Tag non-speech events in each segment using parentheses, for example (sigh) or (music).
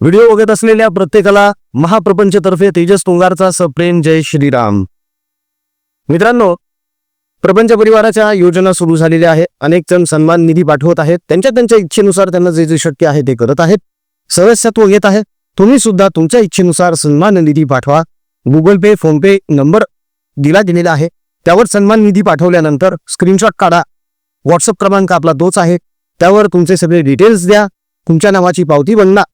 Video बघत असलेल्या प्रत्येकाला महाप्रपंचतर्फे तेजस तुंगारचा सप्रेम जय श्रीराम. मित्रांनो प्रपंच परिवाराच्या योजना सुरू झालेल्या आहेत. अनेक जण सन्मान निधी पाठवत आहेत. त्यांच्या त्यांच्या इच्छेनुसार त्यांना जे जे शक्य आहे ते करत आहेत. सदस्यत्व घेत आहेत. तुम्ही सुद्धा तुमच्या इच्छेनुसार सन्मान निधी पाठवा. Google Pay PhonePe number दिला दिलेला आहे. त्यावर सन्मान निधी पाठवल्यानंतर स्क्रीनशॉट काढा. व्हॉट्सअप क्रमांक आपला तोच आहे. त्यावर तुमचे सगळे डिटेल्स द्या. तुमच्या नावाची पावती बनला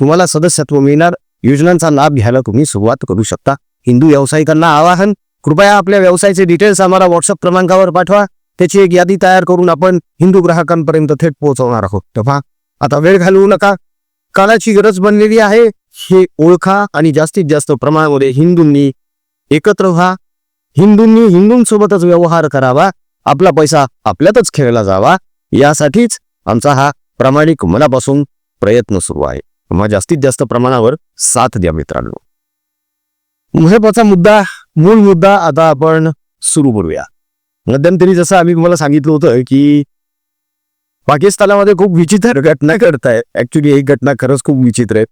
तुम्हाला सदस्यत्व मिळणार. योजनांचा लाभ घ्यायला तुम्ही सुरुवात करू शकता. हिंदू व्यावसायिकांना आवाहन कृपया आपल्या व्यवसायाचे डिटेल्स आम्हाला व्हॉट्सअप क्रमांकावर पाठवा. त्याची एक यादी तयार करून आपण हिंदू ग्राहकांपर्यंत थेट पोहोचवणार आहोत. तेव्हा आता वेळ घालवू नका. काळाची गरज बनलेली आहे. हे ओळखा आणि जास्तीत जास्त प्रमाणामध्ये हिंदूंनी एकत्र व्हा. हिंदूंनी हिंदूंसोबतच व्यवहार करावा. आपला पैसा आपल्यातच खेळला जावा. यासाठीच आमचा हा प्रामाणिक मनापासून प्रयत्न सुरू आहे. किंवा जास्तीत जास्त प्रमाणावर साथ द्या मित्रांनो. महत्त्वाचा मुद्दा मूळ मुद्दा आता आपण सुरू करूया. मध्यंतरी जसं आम्ही तुम्हाला सांगितलं होतं की पाकिस्तानामध्ये खूप विचित्र घटना घडताय ऍक्च्युली ही घटना खरंच खूप विचित्र आहे.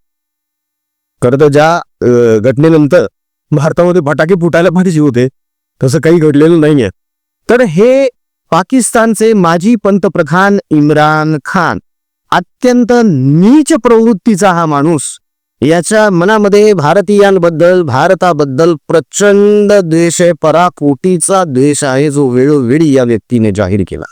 खरं तर ज्या घटनेनंतर भारतामध्ये फटाके फुटायला पाहिजे होते तसं काही घडलेलं नाहीये. तर हे पाकिस्तानचे माजी पंतप्रधान इम्रान खान अत्यंत नीच प्रवृत्तीचा हा माणूस याच्या मनामध्ये भारतीयांबद्दल भारताबद्दल प्रचंड द्वेष आहे पराकोटीचा द्वेष आहे जो वेळोवेळी या व्यक्तीने जाहीर केला.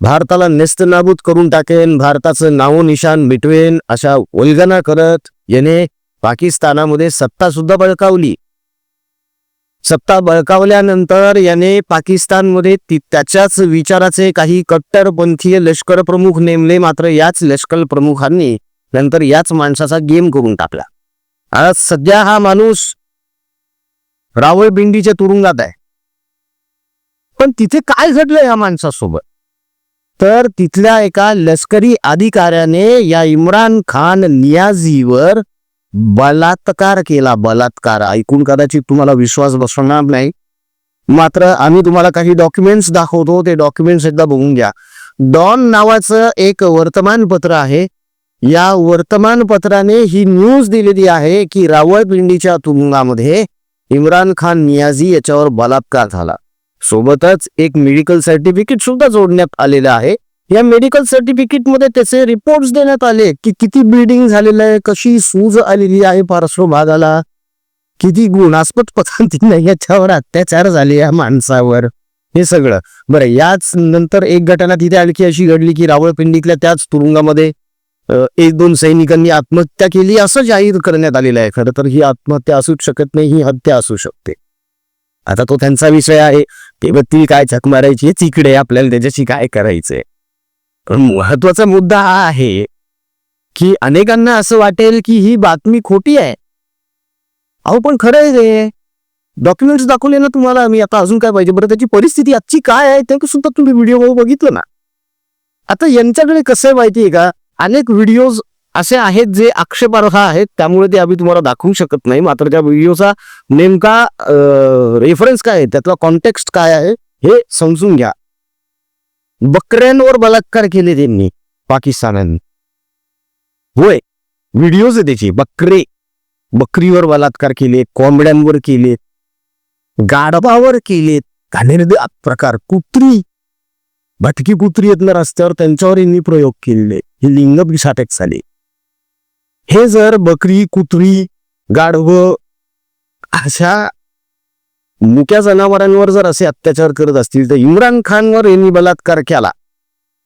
भारताला नेस्तनाबूत करून टाकेन भारताचं नावोनिशान मिटवेन अशा वल्गना करत याने पाकिस्तानामध्ये सत्ता सुद्धा बळकावली. सत्ता बळकावल्यानंतर याने पाकिस्तानमध्ये त्याच्याच विचाराचे काही कट्टरपंथीय लष्कर प्रमुख नेमले मात्र याच लष्कर प्रमुखांनी नंतर याच माणसाचा गेम करून टाकला. आज सध्या हा माणूस रावळपिंडीच्या तुरुंगात आहे. पण तिथे काय घडलं या माणसासोबत? तर तिथल्या एका लष्करी अधिकाऱ्याने या इम्रान खान नियाझीवर बलात्कार केला बलात्कार. ऐकून कदाचित तुम्हाला विश्वास बसवणार नाही. मात्र आम्ही तुम्हाला काही डॉक्युमेंट्स दाखवतो ते डॉक्युमेंट्स एकदा बघून घ्या. डॉन नावाचं एक वर्तमानपत्र आहे. या वर्तमानपत्राने ही न्यूज दिलेली आहे की रावळपिंडीच्या तुरुंगामध्ये इम्रान खान नियाजी याच्यावर बलात्कार झाला. सोबतच एक मेडिकल सर्टिफिकेट सुद्धा जोडण्यात आलेलं आहे. या मेडिकल सर्टिफिकेटमध्ये त्याचे रिपोर्ट्स देण्यात आले की किती ब्लिडिंग झालेलं आहे कशी सूज आलेली आहे पार्श्व भागाला किती गुणास्पद पद्धतीने (laughs) याच्यावर अत्याचार झाले या माणसावर. हे सगळं. बरं याच नंतर एक घटना तिथे आणखी अशी घडली की रावळपिंडीतल्या त्याच तुरुंगामध्ये एक दोन सैनिकांनी आत्महत्या केली असं जाहीर करण्यात आलेलं आहे. खरं तर ही आत्महत्या असूच शकत नाही ही हत्या असू शकते. आता तो त्यांचा विषय आहे. ते ती काय झक मारायची हेच इकडे आपल्याला त्याच्याशी काय करायचंय? महत्त्वाचा मुद्दा हा आहे की अनेकांना असं वाटेल की ही बातमी खोटी आहे. अहो पण खरं आहे रे. डॉक्युमेंट्स दाखवले ना तुम्हाला मी आता अजून काय पाहिजे? बरं त्याची परिस्थिती आजची काय आहे ते सुद्धा तुम्ही व्हिडिओ बघितलं ना. आता यांच्याकडे कसं आहे माहिती आहे का? अनेक व्हिडिओज असे आहेत जे आक्षेपार्ह आहेत. त्यामुळे ते आम्ही तुम्हाला दाखवू शकत नाही. मात्र त्या व्हिडिओचा नेमका रेफरन्स काय आहे? त्यातला कॉन्टेक्स्ट काय आहे? हे समजून घ्या. बकऱ्यांवर बलात्कार केले त्यांनी पाकिस्तानाने. होय व्हिडिओज आहे त्याचे बकरे. बकरीवर बलात्कार केले कोंबड्यांवर केलेत गाढवावर केलेत घाणेरदे प्रकार कुत्री. भटकी कुत्री येत ना रस्त्यावर त्यांच्यावर यांनी प्रयोग केलेले हे लिंग अटॅक झाले. हे जर बकरी कुत्री गाढव अशा मुक्या जनावरांवर जर असे अत्याचार करत असतील तर इम्रान खानवर यांनी बलात्कार केला.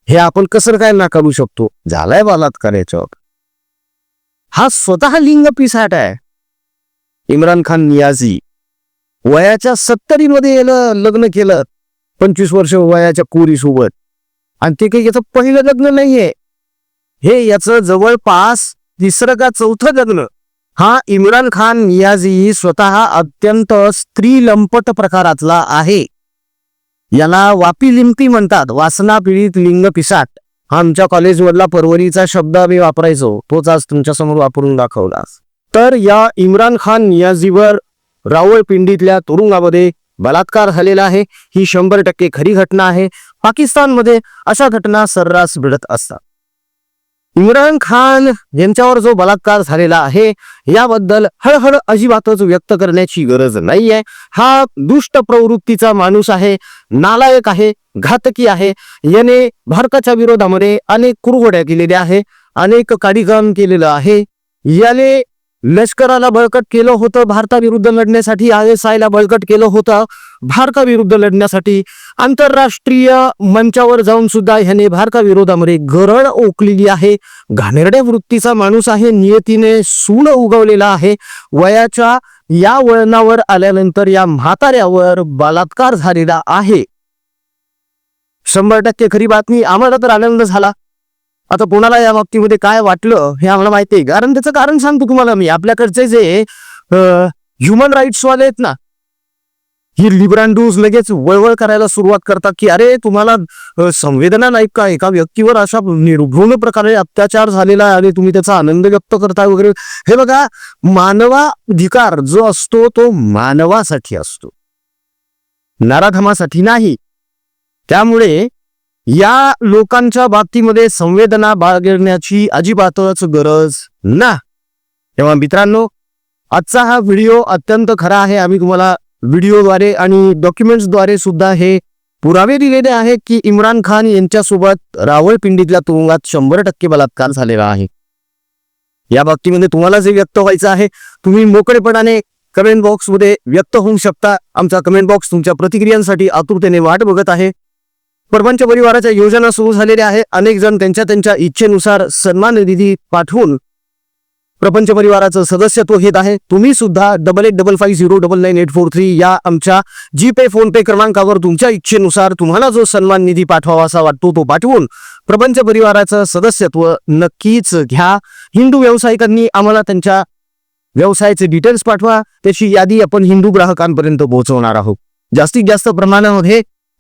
हे आपण कसं काय नाकारू शकतो? झालाय बलात्कार याच्यावर. हा स्वतः लिंग पिसाट आहे. इम्रान खान नियाजी वयाच्या सत्तरीमध्ये यानं लग्न केलं. पंचवीस वर्ष वयाच्या कोरीसोबत. आणि ते काही याचं पहिलं लग्न नाहीये. हे याचं जवळपास तिसरं का चौथं लग्न. हा इम्रान खान नियाजी स्वतः अत्यंत स्त्री लंपट प्रकारातला आहे. याला वापी लिंपी म्हणतात. वासना पीडित लिंग पिसाट. हा आमच्या कॉलेजमधला परवरीचा शब्द आम्ही वापरायचो. तोच आज तुमच्यासमोर वापरून दाखवला. तर या इम्रान खान नियाजीवर रावळपिंडीतल्या तुरुंगामध्ये बलात्कार झालेला आहे. ही शंभर टक्के खरी घटना आहे. पाकिस्तानमध्ये अशा घटना सर्रास घडत असतात. इम्रान खान यांच्यावर जो बलात्कार झालेला आहे याबद्दल हळहळ अजिबातच व्यक्त करण्याची गरज नाही आहे हा दुष्ट प्रवृत्तीचा माणूस आहे नालायक आहे घातकी आहे. याने भारताच्या विरोधामध्ये अनेक कुरघोड्या केलेल्या आहे अनेक काडीकाम केलेलं आहे. याने लष्कराला बळकट केलं होतं. भारताविरुद्ध लढण्यासाठी आय एस आयला बळकट केलं होतं. भारताविरुद्ध लढण्यासाठी आंतरराष्ट्रीय मंचावर जाऊन सुद्धा ह्याने भारताविरोधामध्ये गरळ ओकलेली आहे. घाणेरड्या वृत्तीचा माणूस आहे. नियतीने सूड उगवलेला आहे. वयाच्या या वळणावर आल्यानंतर या म्हाताऱ्यावर बलात्कार झालेला आहे. शंभर टक्के खरी बातमी. आम्हाला तर आनंद झाला. आता कोणाला या बाबतीमध्ये काय वाटलं हे आम्हाला माहिती आहे. कारण त्याचं कारण सांगतो तुम्हाला मी. आपल्याकडचे जे ह्युमन राईट्स वाले आहेत ना ही लिब्रांडूज लगेच वळवळ करायला सुरुवात करतात की अरे तुम्हाला संवेदना नाही का? एका व्यक्तीवर अशा निर्घृण प्रकारे अत्याचार झालेला आहे आणि तुम्ही त्याचा आनंद व्यक्त करताय वगैरे. हे बघा मानवाधिकार जो असतो तो मानवासाठी असतो. नाराधमासाठी नाही. त्यामुळे या लोकांच्या बाबतीमध्ये संवेदना बाळगण्याची अजिबातच गरज ना. तेव्हा मित्रांनो आजचा हा व्हिडिओ अत्यंत खरा आहे. आम्ही तुम्हाला व्हिडिओद्वारे आणि डॉक्युमेंट्सद्वारे सुद्धा हे पुरावे दिलेले आहेत की इम्रान खान यांच्यासोबत रावळपिंडीतल्या तुरुंगात शंभर टक्के बलात्कार झालेला आहे. या बाबतीमध्ये तुम्हाला जे व्यक्त व्हायचं आहे तुम्ही मोकळेपणाने कमेंट बॉक्समध्ये व्यक्त होऊ शकता. आमचा कमेंट बॉक्स तुमच्या प्रतिक्रियांसाठी आतुरतेने वाट बघत आहे. परपंच परिवाराच्या योजना सुरू झालेल्या आहे. अनेक जण त्यांच्या त्यांच्या इच्छेनुसार सन्मान निधी पाठवून प्रपंच परिवाराचं सदस्यत्व घेत आहे. तुम्ही सुद्धा double eight double five zero double nine eight four three या आमच्या जी पे फोन पे क्रमांकावर तुमच्या इच्छेनुसार तुम्हाला जो सन्मान निधी पाठवावा असा वाटतो तो पाठवून प्रपंच परिवाराचं सदस्यत्व नक्कीच घ्या. हिंदू व्यावसायिकांनी आम्हाला त्यांच्या व्यवसायाचे डिटेल्स पाठवा. त्याची यादी आपण हिंदू ग्राहकांपर्यंत पोहोचवणार आहोत. जास्तीत जास्त प्रमाणामध्ये